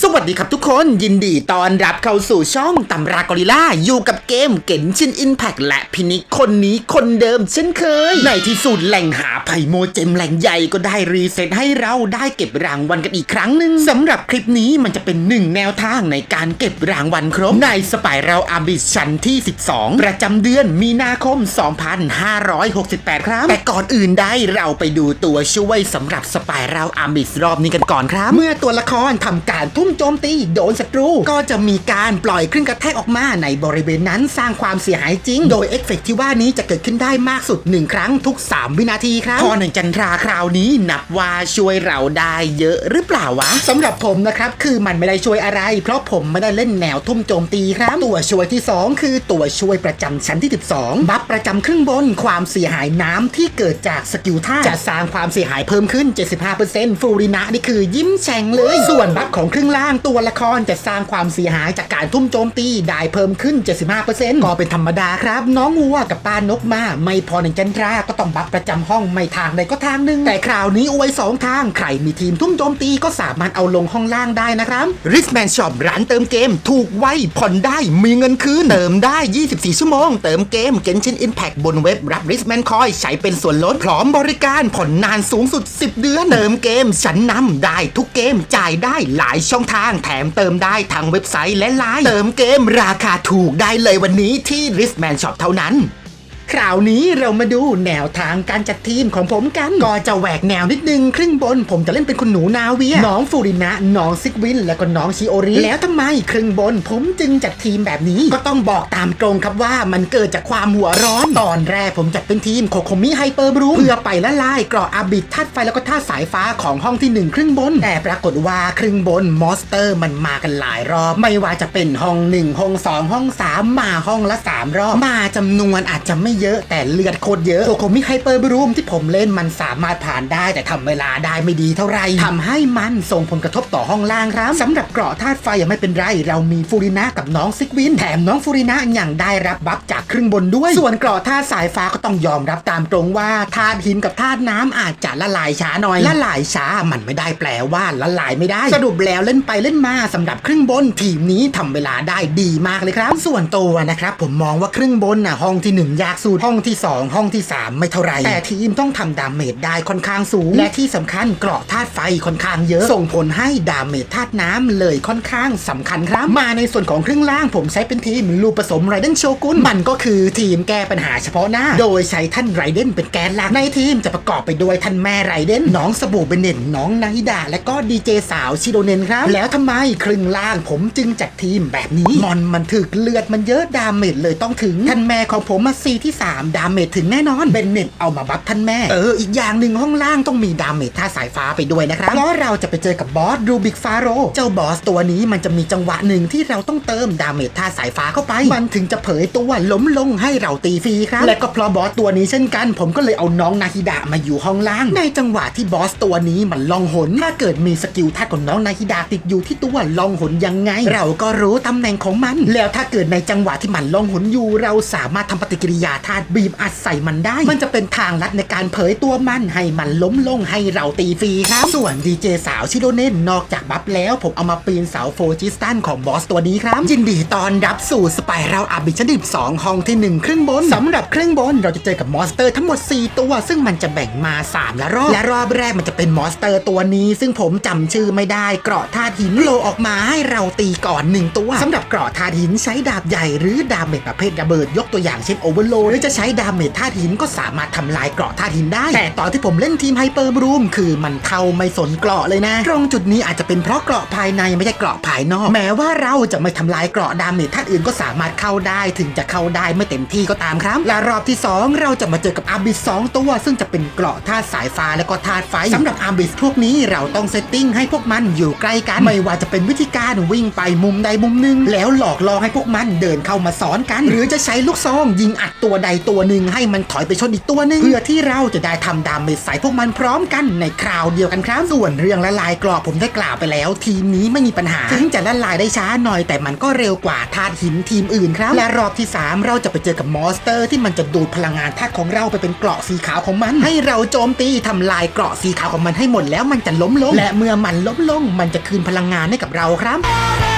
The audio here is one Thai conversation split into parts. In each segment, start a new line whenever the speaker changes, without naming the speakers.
สวัสดีครับทุกคนยินดีต้อนรับเข้าสู่ช่องตำรากอริล่า อยู่กับเกมเก่นชินอินแพกและพินิกคนนี้คนเดิมเช่นเคย ในที่สุดแหล่งหาไผ่โมเจมแหล่งใหญ่ก็ได้รีเซ็ตให้เราได้เก็บรางวัลกันอีกครั้งหนึ่งสำหรับคลิปนี้มันจะเป็นหนึ่งแนวทางในการเก็บรางวัลครบในสปายเราอาบิชันที่ 12 ประจำเดือนมีนาคม 2568 ครับ แต่ก่อนอื่นได้เราไปดูตัวช่วยสำหรับสปายเราอาบิชรอบนี้กันก่อนครับ เมื่อตัวละครทำการทุุ่่มโจมตีโดนศัตรู ก็จะมีการปล่อยคลื่นกระแทกออกมาในบริเวณนั้นสร้างความเสียหายจริง โดยเอฟเฟกต์ที่ว่านี้จะเกิดขึ้นได้มากสุด 1 ครั้งทุก 3 วินาทีครับพอหนึ่งจันทราคราวนี้นับว่าช่วยเราได้เยอะหรือเปล่าวะสำหรับผมนะครับคือมันไม่ได้ช่วยอะไร เพราะผมไม่ได้เล่นแนวทุ่มโจมตีครับตัวช่วยที่ 2 คือตัวช่วยประจำชั้นที่ 12 บัฟประจำครึ่งบนความเสียหายน้ำที่เกิดจากสกิลท่าจะสร้างความเสียหายเพิ่มขึ้น 75%ฟูรินะนี่คือยิ้มแฉ่งเลย ส่วนบัฟของครึ่งล่างตัวละครจะสร้างความเสียหายจากการทุ่มโจมตีได้เพิ่มขึ้น 75%ก็เป็นธรรมดาครับ น้องวัวกับป้านกมาไม่พอหนึ่งจันทราก็ต้องบัฟประจำห้องไม่ทางใดก็ทางหนึ่งแต่คราวนี้อวยสองทางใครมีทีมทุ่มโจมตีก็สามารถเอาลงห้องล่างได้นะครับ r i s m a n Shop ร้านเติมเกม ถูกไวผ่อนได้มีเงินคืนเติมได้ 24 ชั่วโมง เติมเกม Genshin Impact บนเว็บรับ r i s m a n Coin ใช้เป็นส่วนลดพร้อมบริการผ่อนนานสูงสุด 10 เดือนเติมเกมชั้นนำได้ทุกเกมจ่ายได้หลายช่องทางแถมเติมได้ทางเว็บไซต์และไลน์เติมเกมราคาถูกได้เลยวันนี้ที่ r i s m a n Shop เท่านั้น คราวนี้เรามาดูแนวทางการจัดทีมของผมกัน ก็จะแหวกแนวนิดนึง ครึ่งบนผมจะเล่นเป็นคุณหนูนาเวีย น้องฟูรินะ น้องซิกวิน แล้วก็น้องชิโอริ แล้วทำไมครึ่งบนผมจึงจัดทีมแบบนี้ ก็ต้องบอกตามตรงครับว่ามันเกิดจากความหัวร้อน ตอนแรกผมจัดเป็นทีมโคโคมิไฮเปอร์บรูเพื่อไปละลายเกราะอาบิดธาตุไฟแล้วก็ธาตุสายฟ้าของห้องที่หนึ่งครึ่งบน แต่ปรากฏว่าครึ่งบนมอสเตอร์มันมากันหลายรอบ ไม่ว่าจะเป็นห้องหนึ่งห้องสองห้องสามมาห้องละสามรอบ มาจำนวนอาจจะไม่เยอะ แต่เลือดโคตรเยอะโคโคมิไฮเปอร์บรูมที่ผมเล่นมันสามารถผ่านได้แต่ทำเวลาได้ไม่ดีเท่าไหร่ทำให้มันส่งผลกระทบต่อห้องล่างครับสำหรับเกราะธาตุไฟยังไม่เป็นไร เรามีฟูรินะกับน้องซิกวิน แถมน้องฟูรินะยังได้รับบัฟจากครึ่งบนด้วย ส่วนเกราะธาตุสายฟ้าก็ต้องยอมรับตามตรงว่าธาตุหินกับธาตุน้ำอาจจะละลายช้าหน่อยละลายช้ามันไม่ได้แปลว่าละลายไม่ได้ สรุปแล้วเล่นไปเล่นมาสำหรับครึ่งบนทีมนี้ทำเวลาได้ดีมากเลยครับ ส่วนตัวนะครับผมมองว่าครึ่งบนน่ะห้องที่หนึ่งยากสุดห้องที่สองห้องที่สามไม่เท่าไร แต่ทีมต้องทำดาเมจได้ค่อนข้างสูง และที่สำคัญเกราะธาตุไฟค่อนข้างเยอะ ส่งผลให้ดาเมจธาตุน้ำเลยค่อนข้างสำคัญครับ มาในส่วนของครึ่งล่างผมใช้เป็นทีมลูผสมไรเดนโชกุนมันก็คือทีมแก้ปัญหาเฉพาะหน้า โดยใช้ท่านไรเดนเป็นแกนหลักในทีมจะประกอบไปด้วยท่านแม่ไรเดนน้องสบู่เบนเนตน้องนาฮิดาและก็ดีเจสาวชิโดเนนครับแล้วทำไมครึ่งล่างผมจึงจัดทีมแบบนี้มอนมันถึกเลือดมันเยอะดาเมจเลยต้องถึงท่านแม่ของผมมาซีที่สามดาเมจถึงแน่นอนเบนเนตเอามาบัฟท่านแม่ เออ อีกอย่างหนึ่งห้องล่างต้องมีดาเมจท่าสายฟ้าไปด้วยนะครับเพราะเราจะไปเจอกับบอสรูบิกฟาโรเจ้าบอสตัวนี้มันจะมีจังหวะหนึ่งที่เราต้องเติมดาเมจท่าสายฟ้าเข้าไป มันถึงจะเผยตัวล้มลงให้เราตีฟรีครับ และก็เพราะบอสตัวนี้เช่นกัน ผมก็เลยเอาน้องนาฮิดะมาอยู่ห้องล่าง ในจังหวะที่บอสตัวนี้มันล่องหนถ้าเกิดมีสกิลท่าของน้องนาฮิดะติดอยู่ที่ตัวล่องหนยังไง เราก็รู้ตำแหน่งของมัน แล้วถ้าเกิดในจังหวะที่มันล่องหนอยู่ เราสามารถทำปฏิกิริยาธาตุบีมอัดใส่มันได้ มันจะเป็นทางลัดในการเผยตัวมันให้มันล้มลงให้เราตีฟรีครับ ส่วนดีเจสาวชิโดเน่นนอกจากบัฟแล้วผมเอามาปีนเสาโฟจิสตันของบอสตัวนี้ครับ ยินดีตอนรับสู่สไปรัลอาบิชันดิบ2ห้องที่ 1 ครึ่งบนสำหรับครึ่งบนเราจะเจอกับมอนสเตอร์ทั้งหมด 4 ตัว ซึ่งมันจะแบ่งมา 3 ละรอบ และรอบแรกมันจะเป็นมอนสเตอร์ตัวนี้ ซึ่งผมจำชื่อไม่ได้ เกราะธาตุหินโลออกมาให้เราตีก่อน 1 ตัวสำหรับเกราะธาตุหินใช้ดาบใหญ่หรือดาบเมจประเภทระเบิดยกตัวอย่างเช่นโอเวอร์โหลหรือจะใช้ดาเมจธาตุหินก็สามารถทำลายเกราะธาตุหินได้ แต่ตอนที่ผมเล่นทีมไฮเปอร์บรูมคือมันเข้าไม่สนเกราะเลยนะ ตรงจุดนี้อาจจะเป็นเพราะเกราะภายในไม่ใช่เกราะภายนอก แม้ว่าเราจะไม่ทำลายเกราะดาเมจธาตุอื่นก็สามารถเข้าได้ถึงจะเข้าได้ไม่เต็มที่ก็ตามครับ และรอบที่ 2 เราจะมาเจอกับอาบิสสองตัว ซึ่งจะเป็นเกราะธาตุสายฟ้าและก็ธาตุไฟสำหรับอาบิสพวกนี้เราต้องเซตติ้งให้พวกมันอยู่ใกล้กันไม่ว่าจะเป็นวิธีการวิ่งไปมุมใดมุมหนึงแล้วหลอกล่อให้พวกมันเดินเข้ามาซ้อนกัน หรือจะใช้ลูกซองยิงอัดตัวใดตัวหนึ่งให้มันถอยไปชนอีกตัวหนึ่งเพื่อที่เราจะได้ทำดาเมจใส่พวกมันพร้อมกันในคราวเดียวกันครับส่วนเรื่องละลายกรอบผมได้กล่าวไปแล้ว ทีมนี้ไม่มีปัญหาถึงจะละลายได้ช้าหน่อยแต่มันก็เร็วกว่าธาตุหินทีมอื่นครับ และรอบที่ 3 เราจะไปเจอกับมอสเตอร์ ที่มันจะดูดพลังงานธาตุของเราไปเป็นเกราะสีขาวของมัน ให้เราโจมตีทำลายเกราะสีขาวของมันให้หมดแล้วมันจะล้มลงและเมื่อมันล้มลงมันจะคืนพลังงานให้กับเราครับ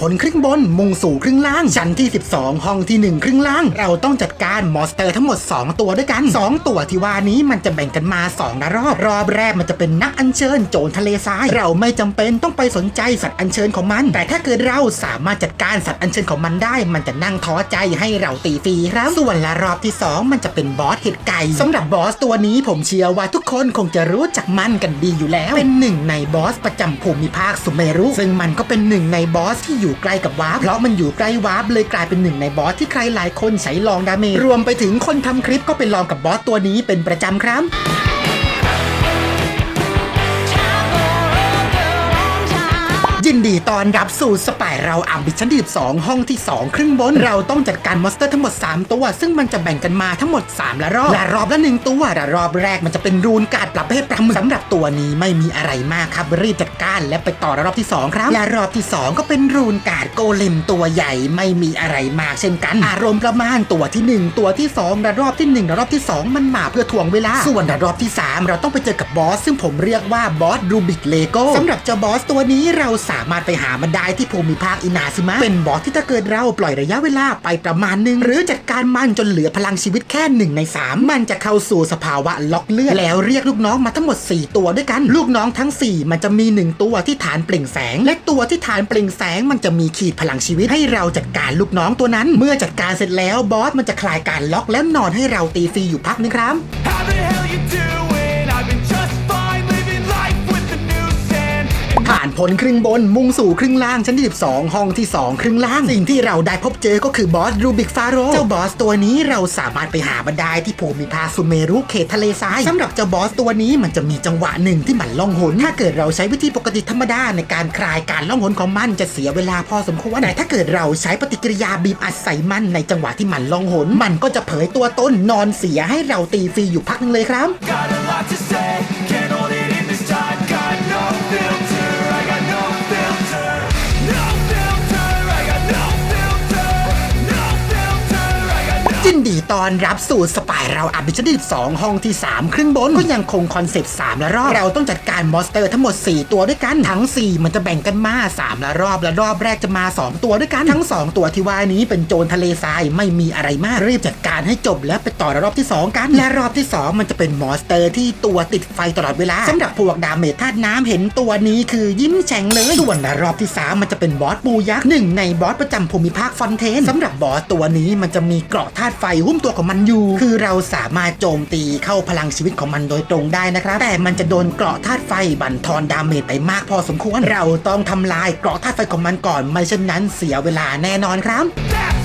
ผ่านพ้นครึ่งบนมุ่งสู่ครึ่งล่าง ชั้นที่ 12 ห้องที่ 1 ครึ่งล่าง เราต้องจัดการมอสเตอร์ทั้งหมด 2 ตัวด้วยกัน 2 ตัวที่ว่านี้มันจะแบ่งกันมา2ระรอบ รอบแรกมันจะเป็นนักอัญเชิญโจรทะเลทราย เราไม่จำเป็นต้องไปสนใจสัตว์อัญเชิญของมัน แต่ถ้าเกิดเราสามารถจัดการสัตว์อัญเชิญของมันได้ มันจะนั่งท้อใจให้เราตีฟรีครับส่วนละรอบที่ 2 มันจะเป็นบอสเห็ดไก่สำหรับบอสตัวนี้ผมเชื่อว่าทุกคนคงจะรู้จักมันกันดีอยู่แล้ว เป็นหนึ่งในบอสประจำภูมิภาคสุเมรุซึ่งมันก็เป็นหนึ่งในบอสที่อยูู่่ใกล้กับวาร์ปเพราะมันอยู่ใกล้วาร์ปเลยกลายเป็นหนึ่งในบอสที่ใครหลายคนใช้ลองดาเมจรวมไปถึงคนทำคลิปก็ไปลองกับบอสตัวนี้เป็นประจำครับ ยินดีตอนรับสู่สปายเราอัมบิชันที่12ห้องที่ 2 ครึ่งบน เราต้องจัดการมอนสเตอร์ทั้งหมด 3 ตัว ซึ่งมันจะแบ่งกันมาทั้งหมด 3 ละรอบ ละรอบละ 1 ตัวละรอบแรกมันจะเป็นรูนการ์ดประเภทปลาหมึกสำหรับตัวนี้ไม่มีอะไรมากครับ รีบจัดการและไปต่อละรอบที่ 2 ครับและรอบที่ 2 ก็เป็นรูนการ์ดโกเลมตัวใหญ่ไม่มีอะไรมากเช่นกัน อารมณ์ประมาณตัวที่ 1 ตัวที่2ละรอบที่1ละรอบที่ 2 มันมาเพื่อทวงเวลา ส่วนละรอบที่ 3 เราต้องไปเจอกับบอสซึ่งผมเรียกว่าบอสรูบิกเลโก้สำหรับเจ้าบอสตัวนี้เราสาามารถไปหามันได้ที่ภูมิภาคอินาซึมะเป็นบอสที่ถ้าเกิดเราปล่อยระยะเวลาไปประมาณหนึ่งหรือจัดการมันจนเหลือพลังชีวิตแค่หนึ่งใน 3 มันจะเข้าสู่สภาวะล็อกเลือดแล้วเรียกลูกน้องมาทั้งหมด 4 ตัวด้วยกัน ลูกน้องทั้ง 4 มันจะมี 1 ตัวที่ฐานเปล่งแสง และตัวที่ฐานเปล่งแสงมันจะมีขีดพลังชีวิตให้เราจัดการลูกน้องตัวนั้น เมื่อจัดการเสร็จแล้วบอสมันจะคลายการล็อกแล้วนอนให้เราตีฟรีอยู่พักนึงครับ
How the hell you do?
ผ่านพ้นครึ่งบนมุ่งสู่ครึ่งล่างชั้นที่12 ห้องที่ 2 ครึ่งล่าง สิ่งที่เราได้พบเจอก็คือบอสรูบิกฟาโรเจ้าบอสตัวนี้เราสามารถไปหามันได้ที่ภูมิภาคสุเมรุเขตทะเลทรายสำหรับเจ้าบอสตัวนี้มันจะมีจังหวะหนึ่งที่มันล่องหนถ้าเกิดเราใช้วิธีปกติธรรมดาในการคลายการล่องหนของมันจะเสียเวลาพอสมควรแต่ถ้าเกิดเราใช้ปฏิกิริยาบีบอัดใส่มันในจังหวะที่มันล่องหนมันก็จะเผยตัวตนนอนเสียให้เราตีฟรีอยู่พักหนึงเลยครับ ดีตอนรับสู่สปายเราอัพดิชั่นที่12ห้องที่ 3 ครึ่งบน ก็ยังคงคอนเซปต์3ละรอบ เราต้องจัดการมอนสเตอร์ทั้งหมด 4 ตัวด้วยกัน ทั้ง 4 มันจะแบ่งกันมา 3 ละรอบ และรอบแรกจะมา 2 ตัวด้วยกัน ทั้ง 2 ตัวที่ว่านี้เป็นโจรทะเลทรายไม่มีอะไรมากรีบจัดการให้จบแล้วไปต่อละรอบที่ 2 กัน และรอบที่ 2 มันจะเป็นมอนสเตอร์ที่ตัวติดไฟตลอดเวลาสำหรับพวกดาเมจธาตุน้ำเห็นตัวนี้คือยิ้มแฉ่งเลยส่วนละรอบที่ 3 มันจะเป็นบอสปูยักษ์หนึ่งในบอสประจำภูมิภาคฟอนเทนสำหรับบอสตัวนี้มันจะมีเกราะธาตุไฟหุ้มตัวของมันอยู่ คือเราสามารถโจมตีเข้าพลังชีวิตของมันโดยตรงได้นะครับ แต่มันจะโดนเกราะธาตุไฟบั่นทอนดาเมจไปมากพอสมควร เราต้องทำลายเกราะธาตุไฟของมันก่อน ไม่เช่นนั้นเสียเวลาแน่นอนครับ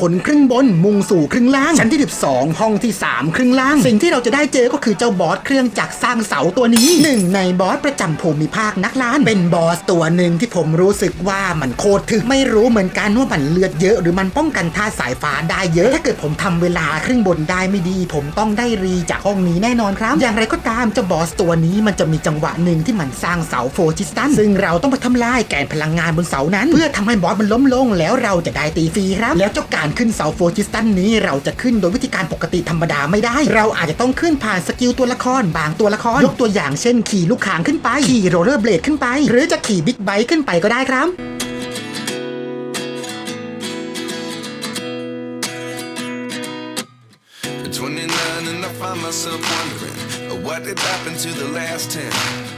ผ่านพ้นครึ่งบนมุ่งสู่ครึ่งล่าง ชั้นที่ 12 ห้องที่ 3 ครึ่งล่าง สิ่งที่เราจะได้เจอก็คือเจ้าบอสเครื่องจักรสร้างเสาตัวนี้หนึ่งในบอสประจำภูมิภาคนักล้าน เป็นบอสตัวหนึ่งที่ผมรู้สึกว่ามันโคตรถึกไม่รู้เหมือนกันว่ามันเลือดเยอะ หรือมันป้องกันท่าสายฟ้าได้เยอะ ถ้าเกิดผมทำเวลาครึ่งบนได้ไม่ดี ผมต้องได้รีจากห้องนี้แน่นอนครับ อย่างไรก็ตามเจ้าบอสตัวนี้มันจะมีจังหวะหนึ่งที่มันสร้างเสาโฟจิสตันซึ่งเราต้องไปทำลายแกนพลังงานบนเสานั้น เพื่อทำให้บอสมันล้มลงแล้วเราจะได้ตีฟรีครับ แล้วเจ้าการขึ้นเสาโฟจิสตันนี้เราจะขึ้นโดยวิธีการปกติธรรมดาไม่ได้ เราอาจจะต้องขึ้นผ่านสกิลตัวละคร บางตัวละคร ยกตัวอย่างเช่น ขี่ลูกคางขึ้นไป ขี่โรลเลอร์เบลดขึ้นไป หรือจะขี่บิ๊กไบค์ขึ้นไปก็ได้ครับ
29 and I find myself wondering uh, what did happen to the last 10.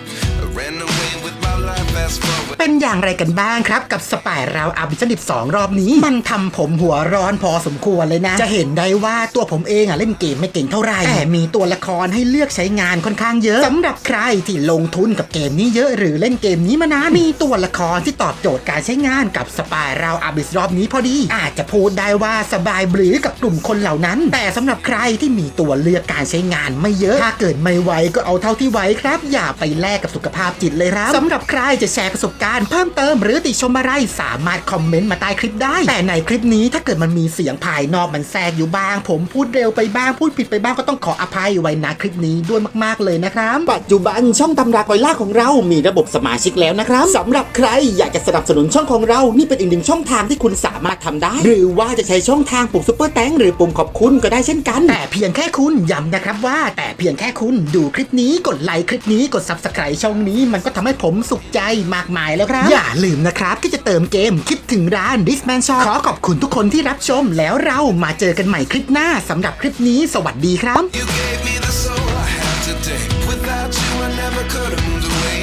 เป็นอย่างไรกันบ้างครับ กับสปายราวอาบิชนิบสองรอบนี้ มันทำผมหัวร้อนพอสมควรเลยนะ จะเห็นได้ว่าตัวผมเองอะเล่นเกมไม่เก่งเท่าไหร่แต่มีตัวละครให้เลือกใช้งานค่อนข้างเยอะสำหรับใครที่ลงทุนกับเกมนี้เยอะหรือเล่นเกมนี้มานานมีตัวละครที่ตอบโจทย์การใช้งานกับสปายราวอาบิสรอบนี้พอดี อาจจะพูดได้ว่าสบายหรือกับกลุ่มคนเหล่านั้น แต่สำหรับใครที่มีตัวเลือกการใช้งานไม่เยอะ ถ้าเกิดไม่ไหวก็เอาเท่าที่ไหวครับ อย่าไปแลกกับสุขภาพจิตเลยครับสำหรับใครจะแชร์ประสบการณ์เพิ่มเติมหรือติชมอะไรสามารถคอมเมนต์มาใต้คลิปได้ แต่ในคลิปนี้ถ้าเกิดมันมีเสียงภายนอกมันแทรกอยู่บ้าง ผมพูดเร็วไปบ้างพูดผิดไปบ้างก็ต้องขออภัยไว้นะคลิปนี้ด้วยมากๆเลยนะครับปัจจุบันช่องตำรากอยล่าของเรามีระบบสมาชิกแล้วนะครับสำหรับใครอยากจะสนับสนุนช่องของเรานี่เป็นอีกหนึ่งช่องทางที่คุณสามารถทำได้ หรือว่าจะใช้ช่องทางปุ่มซุปเปอร์แตงหรือปุ่มขอบคุณก็ได้เช่นกัน แต่เพียงแค่คุณย้ำนะครับว่า แต่เพียงแค่คุณดูคลิปนี้กดไลค์คลิปนี้กด subscribe ช่องนี้มันก็ทำให้ผมสุขใจมากมายแล้วครับ อย่าลืมนะครับที่จะเติมเกมคิดถึงร้าน Disman Shop ขอขอบคุณทุกคนที่รับชมแล้วเรามาเจอกันใหม่คลิปหน้าสำหรับคลิปนี้ สวัสดีครับ
You gave me the soul I have today. Without you, I never could have moved away.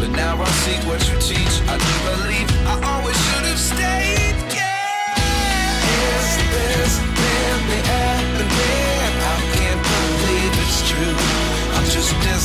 But now I see what you teach. I do believe I always should have stayed. Yeah. Is this really happening? I can't believe it's true. I'm just as